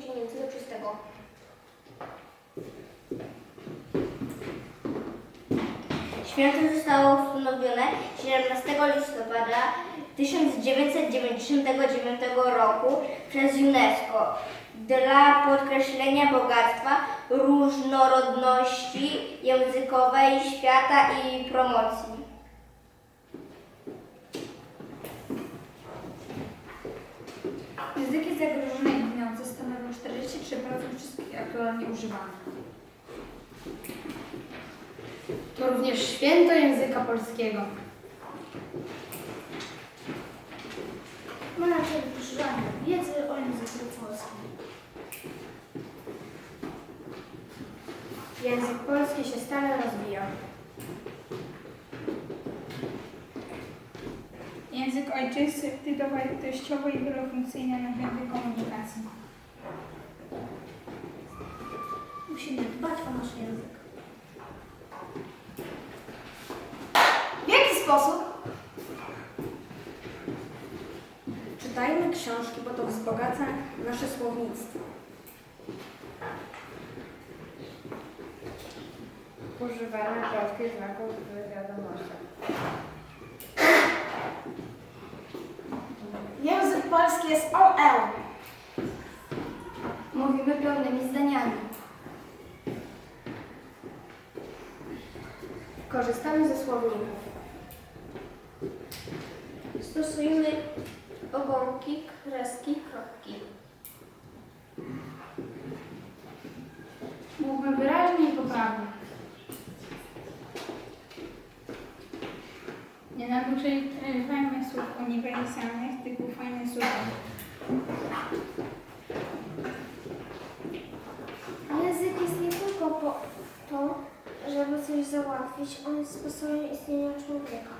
Dzień Języka Czystego. Święto zostało ustanowione 17 listopada 1999 roku przez UNESCO dla podkreślenia bogactwa różnorodności językowej świata i promocji. Języki zagrożone 43% wszystkich aktualnie używanych. To również święto języka polskiego. Ma na celu poszerzanie wiedzy o języku polskim. Język polski się stale rozwija. Język ojczysty to wartościowy i wielofunkcyjny narzędzie komunikacji. Musimy dbać o nasz język. W jaki sposób? Czytajmy książki, bo to wzbogaca nasze słownictwo. Używanie polskich znaków w wiadomościach. Język polski jest OL. Mówimy pełnymi zdaniami. Korzystamy ze słowników. Stosujemy ogonki, kreski, kropki. Mówmy wyraźnie i poprawnie. Nie nadużywajmy słów uniwersalnych typu fajne słowo. Język jest nie tylko po to, żeby coś załatwić, on jest sposobem istnienia człowieka.